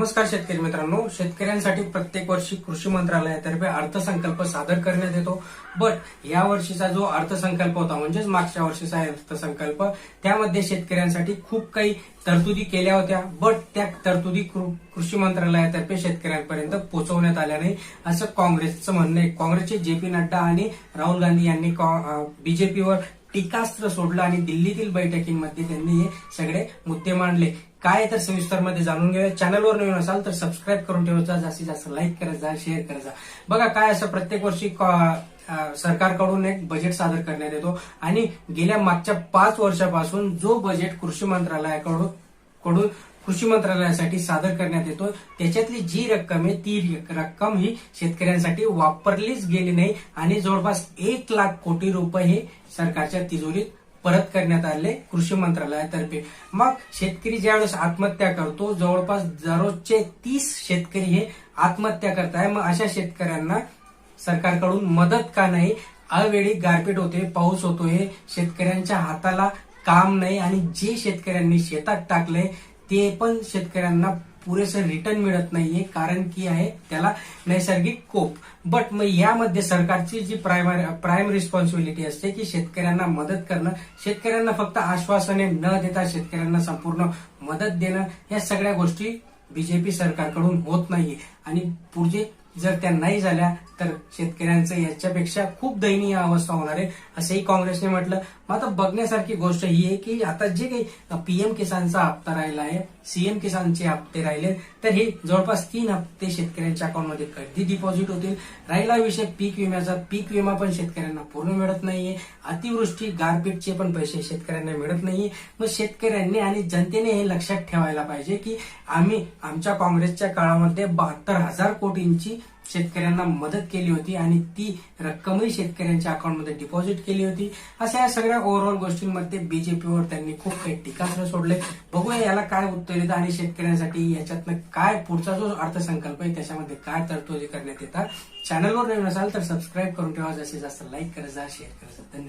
नमस्कार शेतकरी मित्रांनो. शेतकऱ्यांसाठी प्रत्येक वर्षी कृषी मंत्रालयातर्फे अर्थसंकल्प सादर करण्यात येतो. बट या वर्षीचा जो अर्थसंकल्प होता म्हणजेच मागच्या वर्षीचा अर्थसंकल्प त्यामध्ये शेतकऱ्यांसाठी खूप काही तरतुदी केल्या होत्या. बट त्या तरतुदी कृषी मंत्रालयातर्फे शेतकऱ्यांपर्यंत पोहोचवण्यात आल्या नाही असं काँग्रेसचं म्हणणं आहे. काँग्रेसचे जे पी नड्डा आणि राहुल गांधी यांनी बीजेपीवर टीकास्त्र सोडलं आणि दिल्लीतील बैठकींमध्ये त्यांनी हे सगळे मुद्दे मांडले. काय तर सविस्तरमध्ये जाणून घेऊया. चॅनलवर नवीन असाल तर सबस्क्राईब करून ठेवायचा जास्तीत जास्त लाईक करत जा शेअर करत जा. बघा काय असं प्रत्येक वर्षी सरकारकडून एक बजेट सादर करण्यात येतो. आणि गेल्या मागच्या पाच वर्षापासून जो बजेट कृषी मंत्रालयाकडून कडून कृषी मंत्रालयासाठी सादर करण्यात येतो. त्याच्यातली जी रक्कम आहे ती रक्कम ही शेतकऱ्यांसाठी वापरलीच गेली नाही आणि जवळपास एक लाख कोटी रुपये हे सरकारच्या तिजोरीत परत करण्यात आले कृषी मंत्रालयातर्फे. मग शेतकरी ज्यावेळेस आत्महत्या करतो जवळपास दररोजचे तीस शेतकरी हे आत्महत्या करताय. मग अशा शेतकऱ्यांना सरकारकडून मदत का नाही? अवेळी गारपीट होते पाऊस होतोय शेतकऱ्यांच्या हाताला काम नाही आणि जे शेतकऱ्यांनी शेतात टाकलंय ते पण शेतकऱ्यांना पुरेसं रिटर्न मिळत नाहीये कारण की आहे त्याला नैसर्गिक कोप. बट मग यामध्ये सरकारची जी प्रायमरी प्राईम रिस्पॉन्सिबिलिटी असते की शेतकऱ्यांना मदत करणं शेतकऱ्यांना फक्त आश्वासने न देता शेतकऱ्यांना संपूर्ण मदत देणं या सगळ्या गोष्टी बीजेपी सरकारकडून होत नाहीये. आणि पुढचे जर त्या नाही झाल्या तर शेतकऱ्यांचं याच्यापेक्षा खूप दयनीय अवस्था होणार आहे असंही काँग्रेसने म्हटलं. मग आता बघण्यासारखी गोष्ट ही आहे की आता जे काही पीएम किसानचा हप्ता राहिला आहे सीएम किसानचे हप्ते राहिले तर हे जवळपास तीन हप्ते शेतकऱ्यांच्या अकाउंटमध्ये कधी डिपॉझिट होतील? राहिला विषय पीक विम्याचा पीक विमा पण शेतकऱ्यांना पूर्ण मिळत नाहीये. अतिवृष्टी गारपीटचे पण पैसे शेतकऱ्यांना मिळत नाहीये. मग शेतकऱ्यांनी आणि जनतेने हे लक्षात ठेवायला पाहिजे की आम्ही आमच्या काँग्रेसच्या काळामध्ये बहात्तर हजार कोटींची शेतकऱ्यांना मदत केली होती आणि ती रक्कमही शेतकऱ्यांच्या अकाउंटमध्ये डिपॉझिट केली होती. अशा या सगळ्या ओव्हरऑल गोष्टींमध्ये बीजेपीवर त्यांनी खूप काही टीकास्त्र सोडले बघूया याला काय उत्तर येतं आणि शेतकऱ्यांसाठी याच्यातनं काय पुढचा जो अर्थसंकल्प आहे त्याच्यामध्ये काय तरतुदी करण्यात येतात. चॅनलवर नवीन असाल तर सबस्क्राईब करून ठेवा. जास्तीत जास्त लाईक करत जा शेअर करत जा. धन्यवाद.